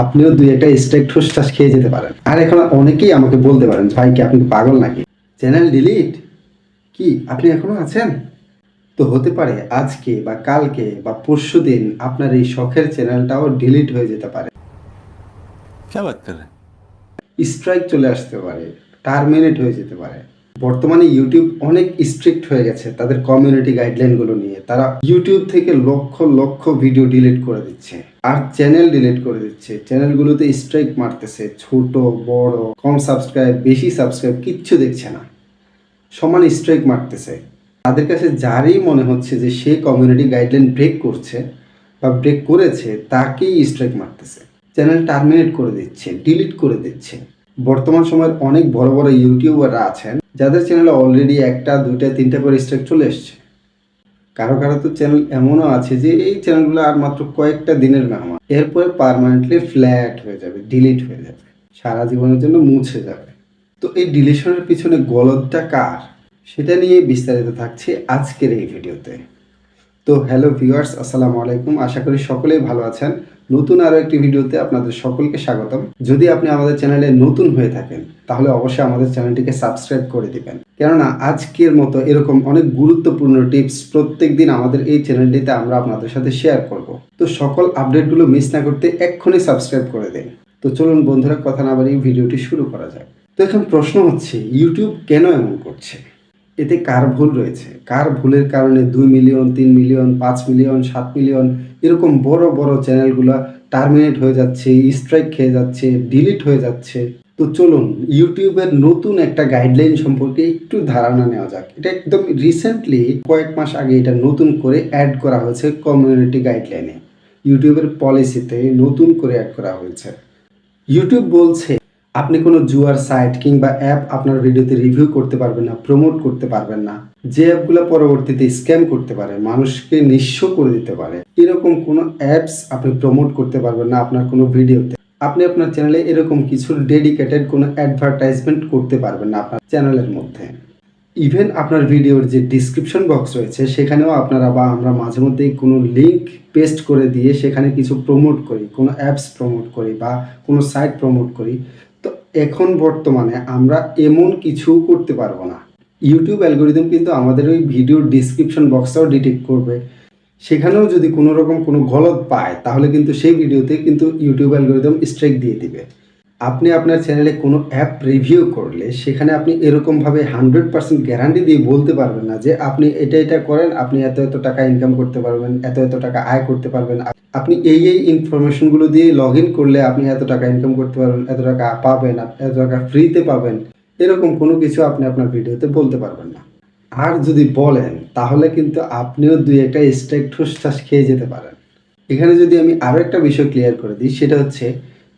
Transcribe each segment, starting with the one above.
আপনিও দুই একটা স্টেক ঠোসটাস খেয়ে যেতে পারেন। আর এখন অনেকেই আমাকে বলতে পারেন ভাই কি আপনি পাগল নাকি? চ্যানেল ডিলিট কি আপনি এখনও আছেন? তো হতে পারে আজকে বা কালকে বা পরশু দিন আপনার এই শখের চ্যানেলটাও ডিলিট হয়ে যেতে পারে। স্ট্রাইক চলে আসতে পারে টার্মিনেট হয়ে যেতে পারে। বর্তমানে ইউটিউব অনেক স্ট্রিক্ট হয়ে গেছে তাদের কমিউনিটি গাইডলাইনগুলো নিয়ে। তারা ইউটিউব থেকে লক্ষ লক্ষ ভিডিও ডিলিট করে দিচ্ছে, আর চ্যানেল ডিলিট করে দিচ্ছে। চ্যানেলগুলোতে স্ট্রাইক মারতেছে, ছোট, বড়, কম সাবস্ক্রাইব বেশি সাবস্ক্রাইব কিচ্ছু দেখছে না। সমান স্ট্রাইক মারতেছে। তাদের কাছে যারই মনে হচ্ছে যে সে কমিউনিটি গাইডলাইন ব্রেক করছে বা ব্রেক করেছে, তাকেই স্ট্রাইক মারতেছে। চ্যানেল টার্মিনেট করে দিচ্ছে ডিলিট করে দিচ্ছে। বর্তমান সময়ের অনেক বড় বড় ইউটিউবাররা আছেন যাদের চ্যানেলে অলরেডি একটা, দুইটা, তিনটা করে স্ট্রাইক চলে এসছে, কারও কারও তো চ্যানেল এমনও আছে যে এই চ্যানেলগুলো আর মাত্র কয়েকটা দিনের মেহমান এরপরে পার্মানেন্টলি ফ্ল্যাট হয়ে যাবে ডিলিট হয়ে যাবে, সারা জীবনের জন্য মুছে যাবে। তো এই ডিলিশনের পিছনে গলদটা কার? সেটা নিয়ে বিস্তারিত থাকছে আজকের এই ভিডিওতে। তো হ্যালো ভিউয়ার্স আসসালামু আলাইকুম। আশা করি সকলেই ভালো আছেন। নতুন আরও একটি ভিডিওতে আপনাদের সকলকে স্বাগতম। যদি আপনি আমাদের চ্যানেলে নতুন হয়ে থাকেন তাহলে অবশ্যই আমাদের চ্যানেলটিকে সাবস্ক্রাইব করে দিবেন। কেননা আজকের মতো এরকম অনেক গুরুত্বপূর্ণ টিপস প্রত্যেক দিন আমাদের এই চ্যানেলটিতে আমরা আপনাদের সাথে শেয়ার করব। তো সকল আপডেটগুলো মিস না করতে এক্ষুনি সাবস্ক্রাইব করে দিন। তো চলুন বন্ধুরা, কথা না বাড়িয়ে ভিডিওটি শুরু করা যাক। তো এখন প্রশ্ন হচ্ছে ইউটিউব কেন এমন করছে? এতে কার ভুল রয়েছে? কার ভুলের কারণে দুই মিলিয়ন তিন মিলিয়ন পাঁচ মিলিয়ন সাত মিলিয়ন এরকম বড় বড় চ্যানেলগুলো টার্মিনেট হয়ে যাচ্ছে স্ট্রাইক খেয়ে যাচ্ছে ডিলিট হয়ে যাচ্ছে? তো চলুন, ইউটিউবের নতুন একটা গাইডলাইন সম্পর্কে একটু ধারণা নেওয়া যাক। এটা একদম রিসেন্টলি কয়েক মাস আগে এটা নতুন করে অ্যাড করা হয়েছে কমিউনিটি গাইডলাইনে ইউটিউবের পলিসিতে নতুন করে অ্যাড করা হয়েছে। ইউটিউব বলছে, আপনি কোনো জুয়ার সাইট কিংবা অ্যাপ আপনার ভিডিওতে রিভিউ করতে পারবেন না প্রমোট করতে পারবেন না। যে অ্যাপগুলো পরবর্তীতে স্ক্যাম করতে পারে, মানুষকে নিঃস্ব করে দিতে পারে। এরকম কোনো অ্যাপস আপনি প্রমোট করতে পারবেন না আপনার কোনো ভিডিওতে আপনি আপনার চ্যানেলে এরকম কিছু ডেডিকেটেড কোনো অ্যাডভার্টাইজমেন্ট করতে পারবেন না আপনার চ্যানেলের মধ্যে। ইভেন আপনার ভিডিওর যে ডিসক্রিপশন বক্স রয়েছে, সেখানেও আপনারা বা আমরা মাঝে মধ্যেই কোনো লিঙ্ক পেস্ট করে দিয়ে সেখানে কিছু প্রমোট করি, কোনো অ্যাপস প্রমোট করি বা কোনো সাইট প্রমোট করি। তো এখন বর্তমানে আমরা এমন কিছু করতে পারব না। ইউটিউব অ্যালগোরিদম কিন্তু আমাদের ওই ভিডিওর ডিসক্রিপশন বক্সটাও ডিটেক্ট করবে। সেখানেও যদি কোনো রকম কোনো গলত পায়, তাহলে কিন্তু সেই ভিডিওতে কিন্তু ইউটিউব অ্যালগোরিদম স্ট্রাইক দিয়ে দিবে। আপনি আপনার চ্যানেলে কোনো অ্যাপ রিভিউ করলে সেখানে আপনি এরকমভাবে হান্ড্রেড পার্সেন্ট গ্যারান্টি দিয়ে বলতে পারবেন না যে আপনি এটা এটা করেন, আপনি এত এত টাকা ইনকাম করতে পারবেন, এত এত টাকা আয় করতে পারবেন। আপনি এই এই ইনফরমেশনগুলো দিয়ে লগ ইন করলে আপনি এত টাকা ইনকাম করতে পারবেন, এত টাকা পাবেন, এত টাকা ফ্রিতে পাবেন, এরকম কোনো কিছু আপনি আপনার ভিডিওতে বলতে পারবেন না। আর যদি বলেন, তাহলে কিন্তু আপনিও দুই একটা স্ট্রাইক ঠুসঠাস খেয়ে যেতে পারেন। এখানে যদি আমি আরও একটা বিষয় ক্লিয়ার করে দিই, সেটা হচ্ছে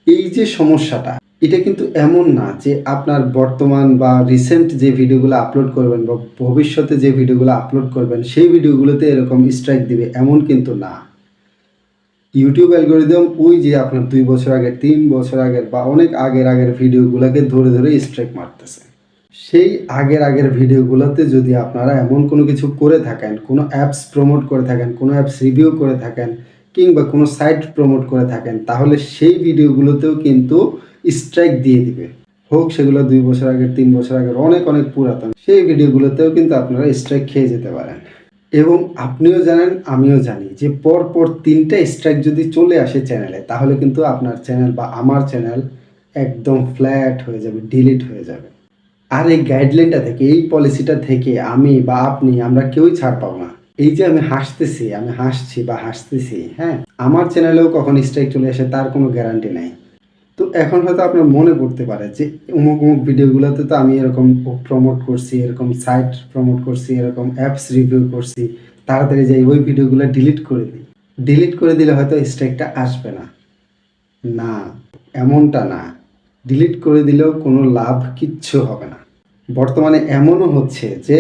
এই যে সমস্যাটা, এটা কিন্তু এমন না যে আপনার বর্তমান বা রিসেন্ট যে ভিডিওগুলো আপলোড করবেন বা ভবিষ্যতে যে ভিডিওগুলো আপলোড করবেন, সেই ভিডিওগুলোতে এরকম স্ট্রাইক দিবে এমন কিন্তু না। ইউটিউব অ্যালগোরিদম ওই যে আপনার দুই বছর আগের, তিন বছর আগের বা অনেক আগের আগের ভিডিওগুলোকে ধরে ধরে স্ট্রাইক মারতেছে। সেই আগের আগের ভিডিওগুলোতে যদি আপনারা এমন কোনো কিছু করে থাকেন, কোনো অ্যাপস প্রমোট করে থাকেন, কোনো অ্যাপস রিভিউ করে থাকেন কিংবা কোনো সাইট প্রমোট করে থাকেন, তাহলে সেই ভিডিওগুলোতেও কিন্তু স্ট্রাইক দিয়ে দিবে। হোক সেগুলো দুই বছর আগের, তিন বছর আগের, অনেক অনেক পুরাতন, সেই ভিডিওগুলোতেও কিন্তু আপনারা স্ট্রাইক খেয়ে যেতে পারেন। এবং আপনিও জানেন, আমিও জানি যে পর পর তিনটা স্ট্রাইক যদি চলে আসে চ্যানেলে তাহলে কিন্তু আপনার চ্যানেল বা আমার চ্যানেল একদম ফ্ল্যাট হয়ে যাবে ডিলিট হয়ে যাবে। আর এই গাইডলাইনটা থেকে, এই পলিসিটা থেকে আমি বা আপনি, আমরা কেউই ছাড় পাবো না। এই যে আমি হাসতেছি, আমি হাসছি বা হাসতেছি হ্যাঁ? আমার চ্যানেলেও কখন স্ট্রাইক চলে আসে, তার কোনো গ্যারান্টি নাই। তো এখন হয়তো আপনার মনে পড়তে পারে যে, অমুক অমুক ভিডিওগুলোতে তো আমি এরকম প্রমোট করছি, এরকম সাইট প্রমোট করছি, এরকম অ্যাপস রিভিউ করছি, তাড়াতাড়ি যাই ওই ভিডিওগুলো ডিলিট করে দিই। ডিলিট করে দিলে হয়তো স্ট্রাইকটা আসবে না। না, এমনটা না। ডিলিট করে দিলেও কোনো লাভ কিচ্ছু হবে না। বর্তমানে এমনও হচ্ছে যে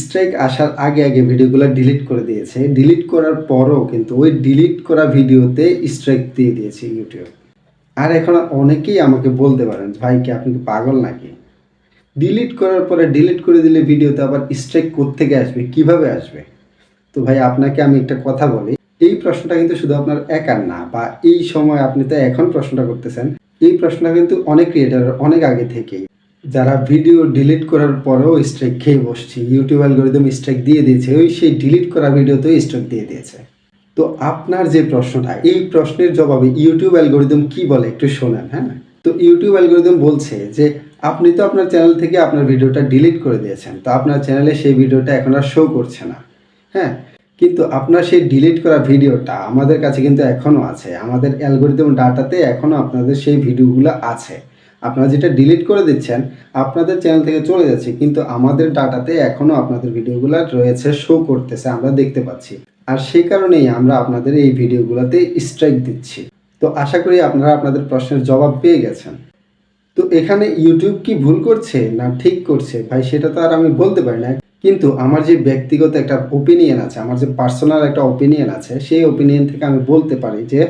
স্ট্রাইক আসার আগে আগে ভিডিওগুলো ডিলিট করে দিয়েছে। ডিলিট করার পরও কিন্তু ওই ডিলিট করা ভিডিওতে স্ট্রাইক দিয়ে দিয়েছে ইউটিউব আর এখন অনেকেই আমাকে বলতে পারেন, ভাই কি আপনি কি পাগল নাকি? ডিলিট করার পরে ডিলিট করে দিলে ভিডিওতে আবার স্ট্রাইক থেকে আসবে? কীভাবে আসবে? তো ভাই, আপনাকে আমি একটা কথা বলি। এই প্রশ্নটা কিন্তু শুধু আপনার একার না, বা এই সময় আপনি তো এখন প্রশ্নটা করতেছেন এই প্রশ্ন কিন্তু অনেক ক্রিয়েটার অনেক আগে থেকেই। যারা ভিডিও ডিলিট করার পরেও স্ট্রাইক খেয়ে বসছে ইউটিউব অ্যালগোরিদম স্ট্রাইক দিয়ে দিয়েছে, ওই সেই ডিলিট করা ভিডিওতেও স্ট্রাইক দিয়ে দিয়েছে। তো আপনার যে প্রশ্নটা, এই প্রশ্নের জবাবে ইউটিউব অ্যালগোরিদম কি বলে একটু শোনেন হ্যাঁ? তো ইউটিউব অ্যালগোরিদম বলছে যে, আপনি তো আপনার চ্যানেল থেকে আপনার ভিডিওটা ডিলিট করে দিয়েছেন, তো আপনার চ্যানেলে সেই ভিডিওটা এখন আর শো করছে না হ্যাঁ? কিন্তু আপনার সেই ডিলিট করা ভিডিওটা আমাদের কাছে কিন্তু এখনও আছে। আমাদের অ্যালগোরিদম ডাটাতে এখনও আপনাদের সেই ভিডিওগুলো আছে। আপনারা যেটা ডিলিট করে দিচ্ছেন, আপনাদের চ্যানেল থেকে চলে যাচ্ছে, কিন্তু আমাদের ডাটাতে এখনও আপনাদের ভিডিওগুলো রয়েছে শো করতেছে, আমরা দেখতে পাচ্ছি। আর সেই কারণেই আমরা আপনাদের এই ভিডিওগুলোতে স্ট্রাইক দিচ্ছি। তো আশা করি আপনারা আপনাদের প্রশ্নের জবাব পেয়ে গেছেন। তো এখানে ইউটিউব কি ভুল করছে না ঠিক করছে? ভাই, সেটা তো আর আমি বলতে পারি না। কিন্তু আমার যে ব্যক্তিগত একটা ওপিনিয়ন আছে, আমার যে পার্সোনাল একটা ওপিনিয়ন আছে, সেই ওপিনিয়ন থেকে আমি বলতে পারি যে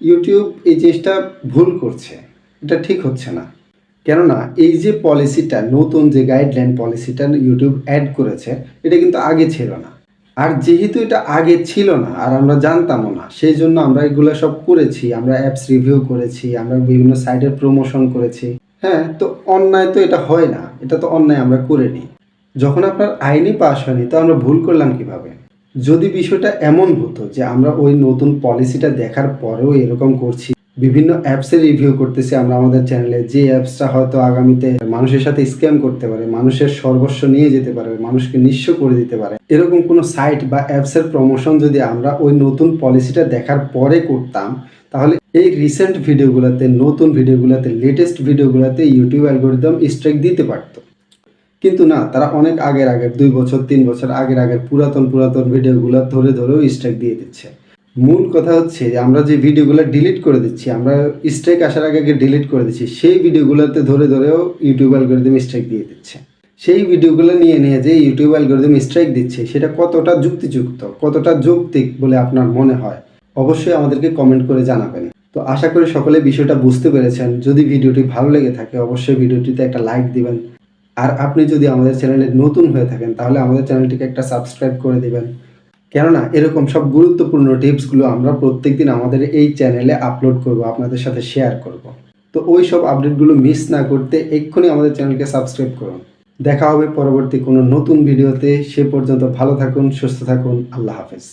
ইউটিউব এই জিনিসটা ভুল করছে। এটা ঠিক হচ্ছে না। কেননা এই যে পলিসিটা নতুন যে গাইডলাইন পলিসিটা ইউটিউব অ্যাড করেছে, এটা কিন্তু আগে ছিল না। আর যেহেতু এটা আগে ছিল না, আর আমরা জানতামও না, সেই জন্য আমরা এগুলো সব করেছি। আমরা অ্যাপস রিভিউ করেছি, আমরা বিভিন্ন সাইটের প্রমোশন করেছি। হ্যাঁ তো অন্যায় তো এটা হয় না। এটা তো অন্যায় আমরা করিনি যখন আপনার আইনি পাস হয়নি, তো আমরা ভুল করলাম কীভাবে? যদি বিষয়টা এমন হতো যে আমরা ওই নতুন পলিসিটা দেখার পরেও এরকম করছি, বিভিন্ন অ্যাপসের রিভিউ করতেছি আমরা আমাদের চ্যানেলে যে অ্যাপসটা হয়তো আগামীতে মানুষের সাথে স্ক্যাম করতে পারে, মানুষের সর্বস্ব নিয়ে যেতে পারে, মানুষকে নিঃস্ব করে দিতে পারে, এরকম কোনো সাইট বা অ্যাপসের প্রমোশন যদি আমরা ওই নতুন পলিসিটা দেখার পরে করতাম, তাহলে এই রিসেন্ট ভিডিওগুলোতে নতুন ভিডিওগুলোতে লেটেস্ট ভিডিওগুলোতে ইউটিউব অ্যালগোরিদম স্ট্রাইক দিতে পারতো। কিন্তু না, তারা অনেক আগের আগের, দুই বছর, তিন বছর আগের আগের পুরাতন পুরাতন ভিডিওগুলো ধরে ধরেও স্ট্রাইক দিয়ে দিচ্ছে। মূল কথা হচ্ছে যে, আমরা যে ভিডিওগুলো ডিলিট করে দিচ্ছি, আমরা স্ট্রাইক আসার আগে আগে ডিলিট করে দিচ্ছি, সেই ভিডিওগুলোতে ধরে ধরেও ইউটিউব অ্যালগোরিদম স্ট্রাইক দিয়ে দিচ্ছে। সেই ভিডিওগুলো নিয়ে নিয়ে যে ইউটিউব অ্যালগোরিদম স্ট্রাইক দিচ্ছে, সেটা কতটা যুক্তিযুক্ত, কতটা যৌক্তিক বলে আপনার মনে হয়? অবশ্যই আমাদেরকে কমেন্ট করে জানাবেন। তো আশা করি সকলে বিষয়টা বুঝতে পেরেছেন। যদি ভিডিওটি ভালো লেগে থাকে, অবশ্যই ভিডিওটিতে একটা লাইক দিবেন। আর আপনি যদি আমাদের চ্যানেলে নতুন হয়ে থাকেন, তাহলে আমাদের চ্যানেলটিকে একটা সাবস্ক্রাইব করে দিবেন। কেননা, এরকম সব গুরুত্বপূর্ণ টিপসগুলো আমরা প্রত্যেকদিন আমাদের এই চ্যানেলে আপলোড করব, আপনাদের সাথে শেয়ার করব। তো ওই সব আপডেটগুলো মিস না করতে এক্ষুনি আমাদের চ্যানেলকে সাবস্ক্রাইব করুন। দেখা হবে পরবর্তী কোনো নতুন ভিডিওতে। সে পর্যন্ত ভালো থাকুন, সুস্থ থাকুন। আল্লাহ হাফেজ।